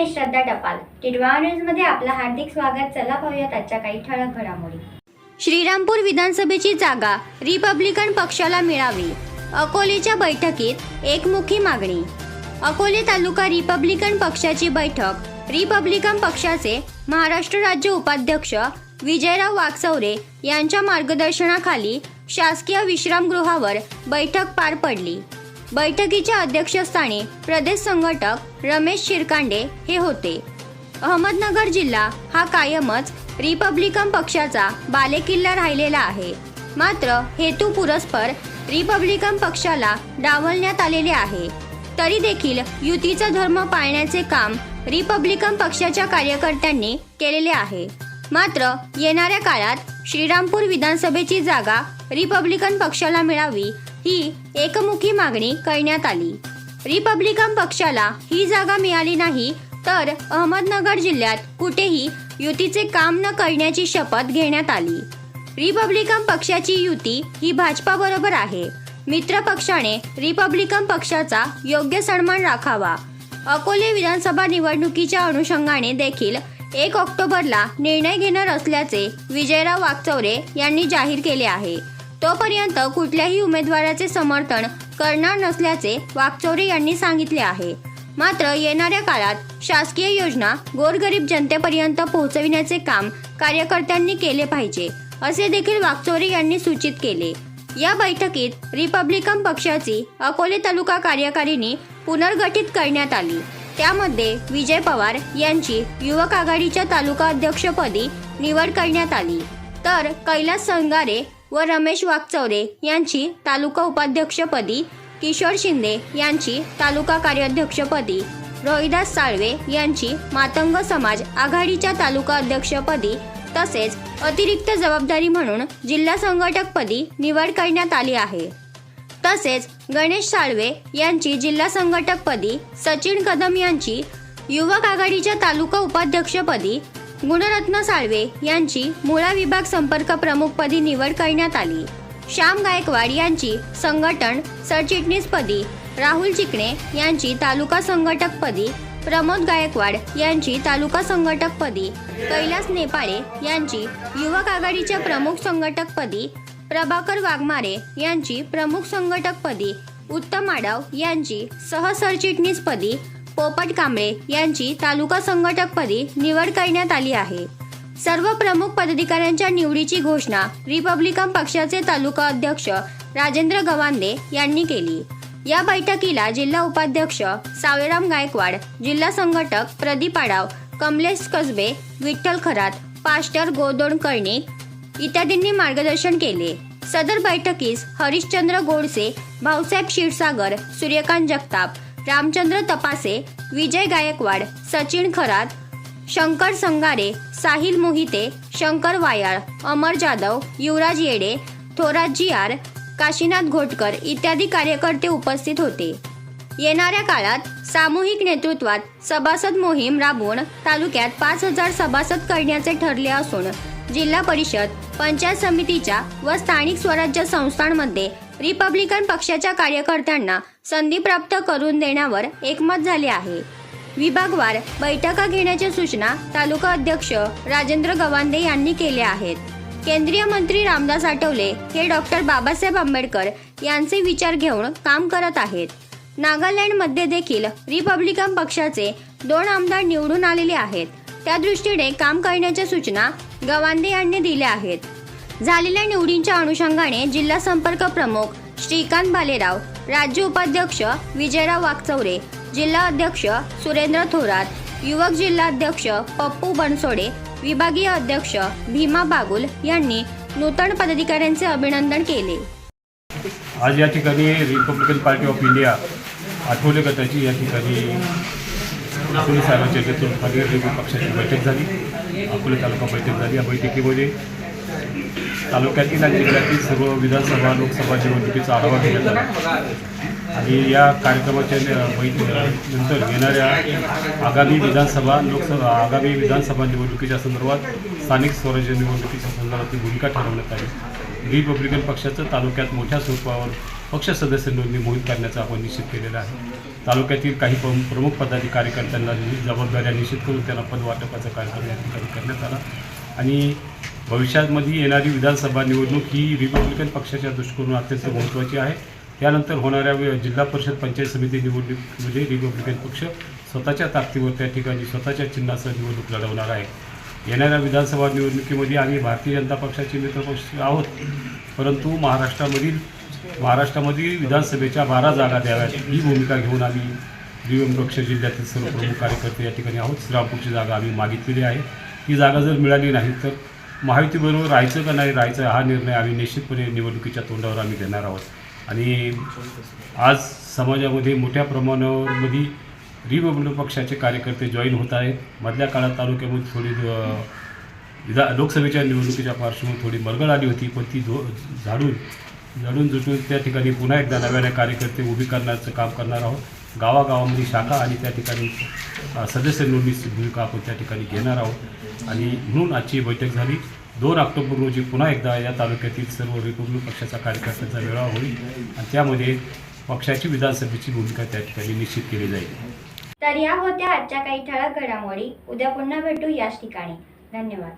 मी श्रद्धा टपाल. टिडवा न्यूजमध्ये आपलं हार्दिक स्वागत. चला पाहूयात आजच्या काही ठळक घडामोडी. श्रीरामपूर विधानसभेची जागा रिपब्लिकन पक्षाला मिळावी. अकोलेच्या बैठकीत एकमुखी मागणी. अकोले तालुका रिपब्लिकन पक्षाची बैठक. रिपब्लिकन पक्षाचे महाराष्ट्र राज्य उपाध्यक्ष विजयराव वाकचौरे यांच्या मार्गदर्शनाखाली शासकीय विश्रामगृहावर बैठक पार पडली. बैठकीच्या अध्यक्षस्थानी प्रदेश संघटक रमेश शिरकांडे हे होते. अहमदनगर जिल्हा हा कायमच रिपब्लिकन पक्षाचा बालेकिल्ला राहिलेला आहे. मात्र हेतू पुरस्पर रिपब्लिकन पक्षाला डावलण्यात आलेले आहे. तरी देखील युतीचा धर्म पाळण्याचे काम रिपब्लिकन पक्षाच्या कार्यकर्त्यांनी केलेले आहे. मात्र येणाऱ्या काळात श्रीरामपूर विधानसभेची जागा रिपब्लिकन पक्षाला मिळावी ही एकमुखी मागणी करण्यात आली. रिपब्लिकन पक्षाला ही जागा मिळाली नाही तर अहमदनगर जिल्ह्यात कुठेही युतीचे काम न करण्याची शपथ घेण्यात आली. रिपब्लिकन पक्षाची युती ही भाजपाबरोबर आहे. मित्र पक्षाने रिपब्लिकन पक्षाचा योग्य सन्मान राखावा. अकोले विधानसभा निवडणुकीच्या अनुषंगाने देखील एक ऑक्टोबरला निर्णय घेणार असल्याचे विजयराव वाकचौरे यांनी जाहीर केले आहे. तोपर्यंत कुठल्याही उमेदवाराचे समर्थन करणार नसल्याचे वाकचौरे यांनी सांगितले आहे. मात्र येणाऱ्या काळात शासकीय योजना गोरगरीब जनतेपर्यंत पोहोचविण्याचे काम कार्यकर्त्यांनी केले पाहिजे असे देखील वाकचौरे यांनी सूचित केले. या बैठकीत रिपब्लिकन पक्षाची अकोले तालुका कार्यकारिणी पुनर्गठित करण्यात आली. त्यामध्ये विजय पवार यांची युवक आघाडीच्या तालुका अध्यक्षपदी निवड करण्यात आली. तर कैलास संगारे व रमेश वाकचौरे यांची तालुका उपाध्यक्षपदी किशोर शिंदे यांची तालुका कार्याध्यक्षपदी रोहिदास साळवे यांची मातंग समाज आघाडीच्या तालुका अध्यक्षपदी तसेच अतिरिक्त जबाबदारी म्हणून जिल्हा संघटकपदी निवड करण्यात आली आहे. तसेच गणेश साळवे यांची जिल्हा संघटकपदी सचिन कदम यांची युवक आघाडीच्या तालुका उपाध्यक्षपदी गुणरत्न साळवे यांची मुळा विभाग संपर्क प्रमुखपदी निवड करण्यात आली. श्याम गायकवाड यांची संघटन सरचिटणीसपदी राहुल चिकणे यांची तालुका संघटकपदी प्रमोद गायकवाड यांची तालुका संघटकपदी कैलास नेपाळे यांची युवक आघाडीच्या प्रमुख संघटकपदी प्रभाकर वाघमारे यांची प्रमुख संघटकपदी उत्तम आडाव यांची सहसरचिटणीसपदी पोपट कांबळे यांची तालुका संघटकपदी निवड करण्यात आली आहे. सर्व प्रमुख पदाधिकाऱ्यांच्या निवडीची घोषणा रिपब्लिकन पक्षाचे तालुका अध्यक्ष राजेंद्र गवांदे यांनी केली. या बैठकीला जिल्हा उपाध्यक्ष सावेराम गायकवाड जिल्हा संघटक प्रदीप आडाव कमलेश कसबे विठ्ठल खरात पास्टर गोदोण कर्णिक इत्यादींनी मार्गदर्शन केले. सदर बैठकीस हरिश्चंद्र गोडसे भाऊसाहेब क्षीरसागर सूर्यकांत जगताप रामचंद्र तपासे विजय गायकवाड सचिन खरात शंकर संगारे साहिल मोहिते शंकर वायाळ अमर जाधव युवराज येडे थोराजी आर काशीनाथ घोटकर इत्यादी कार्यकर्ते उपस्थित होते. येणाऱ्या काळात सामूहिक नेतृत्वात सभासद मोहीम राबवून तालुक्यात पाच हजार सभासद करण्याचे ठरले असून जिल्हा परिषद पंचायत समितीच्या व स्थानिक स्वराज्य संस्थांमध्ये रिपब्लिकन पक्षाच्या कार्यकर्त्यांना संधी प्राप्त करून देण्यावर एकमत झाले आहे. विभागवार बैठका घेण्याच्या सूचना तालुका अध्यक्ष राजेंद्र गवांदे यांनी केल्या आहेत. केंद्रीय मंत्री रामदास आठवले हे डॉक्टर बाबासाहेब आंबेडकर यांचे विचार घेऊन काम करत आहेत. नागालँडमध्ये देखील रिपब्लिकन पक्षाचे दोन आमदार निवडून आलेले आहेत. त्या दृष्टीने काम करण्याच्या सूचना गवांदे यांनी दिल्या आहेत. झालेल्या निवडींच्या अनुषंगाने जिल्हा संपर्क प्रमुख श्रीकांत भालेराव राज्य उपाध्यक्ष विजयराव वाकचौरे जिल्हा अध्यक्ष सुरेंद्र थोरात युवक जिल्हाध्यक्ष पप्पू बनसोडे विभागीय अध्यक्ष भीमा बागुल यांनी नूतन पदाधिकाऱ्यांचे अभिनंदन केले. आज या ठिकाणी Republican Party of India Athavale गटाची या ठिकाणी अकोले साहेबांच्या नेतृत्वाखाली रेल्वे पक्षाची बैठक झाली. अकोले तालुका बैठक झाली. या बैठकीमध्ये तालुक्यातील आणि जिल्ह्यातील सर्व विधानसभा लोकसभा निवडणुकीचा आढावा घेण्यात आला. आणि या कार्यक्रमाच्या नंतर येणाऱ्या आगामी विधानसभा लोकसभा आगामी विधानसभा निवडणुकीच्या संदर्भात स्थानिक स्वराज्य निवडणुकीच्या संदर्भातली भूमिका ठरवण्यात आली. रिपब्लिकन पक्षाचं तालुक्यात मोठ्या स्वरूपावर पक्ष सदस्य नोंदणी मोहीम करण्याचा आपण निश्चित केलेला आहे. तालुक्यातील काही प्रमुख पदाधिकारी कार्यकर्त्यांना जबाबदाऱ्या निश्चित करून त्यांना पद वाटपाचा कार्यक्रम या ठिकाणी करण्यात आला. आणि भविष्यामध्ये येणारी विधानसभा निवडणूक ही रिपब्लिकन पक्षाच्या दृष्टिकोनातून अत्यंत महत्त्वाची आहे. त्यानंतर होणाऱ्या जिल्हा परिषद पंचायत समिती निवडणुकीमध्ये रिपब्लिकन पक्ष स्वतःच्या ताकदीवर त्या ठिकाणी स्वतःच्या चिन्हासह निवडणूक लढवणार आहे. येणाऱ्या विधानसभा निवडणुकीमध्ये आम्ही भारतीय जनता पक्षाचे मित्रपक्ष आहोत. परंतु महाराष्ट्रामधील महाराष्ट्रामधील विधानसभेच्या बारा जागा द्याव्यात. ही भूमिका घेऊन आम्ही दिवंग पक्ष जिल्ह्यातील सर्व प्रमुख कार्यकर्ते या ठिकाणी आहोत. श्रीरामपूरची जागा आम्ही मागितलेली आहे. ही जागा जर मिळाली नाही तर महायुतीबरोबर राहायचं का नाही राहायचं हा निर्णय आम्ही निश्चितपणे निवडणुकीच्या तोंडावर आम्ही घेणार आहोत. आणि आज समाजामध्ये मोठ्या प्रमाणावर मध्ये रिपब्लिक पक्षाचे कार्यकर्ते जॉईन होत आहेत. मधल्या काळात तालुक्यामध्ये थोडी विधा लोकसभेच्या निवडणुकीच्या पार्श्वभूमीवर थोडी मरगळ आली होती पण ती धो झाडून लढून जुटून त्या ठिकाणी पुन्हा एकदा नव्याने कार्यकर्ते उभी करण्याचं काम करणार आहोत. गावागावामध्ये शाखा आणि त्या ठिकाणी सदस्य नोंदणीची भूमिका आपण त्या ठिकाणी घेणार आहोत. आणि म्हणून आजची बैठक झाली. दोन ऑक्टोबर रोजी पुन्हा एकदा या तालुक्यातील सर्व रिपब्लिक पक्षाचा कार्यकर्त्यांचा मेळावा होईल. आणि त्यामध्ये पक्षाची विधानसभेची भूमिका त्या ठिकाणी निश्चित केली जाईल. तर या होत्या आजच्या काही ठळक घडामोडी. उद्या पुन्हा भेटू याच ठिकाणी. धन्यवाद.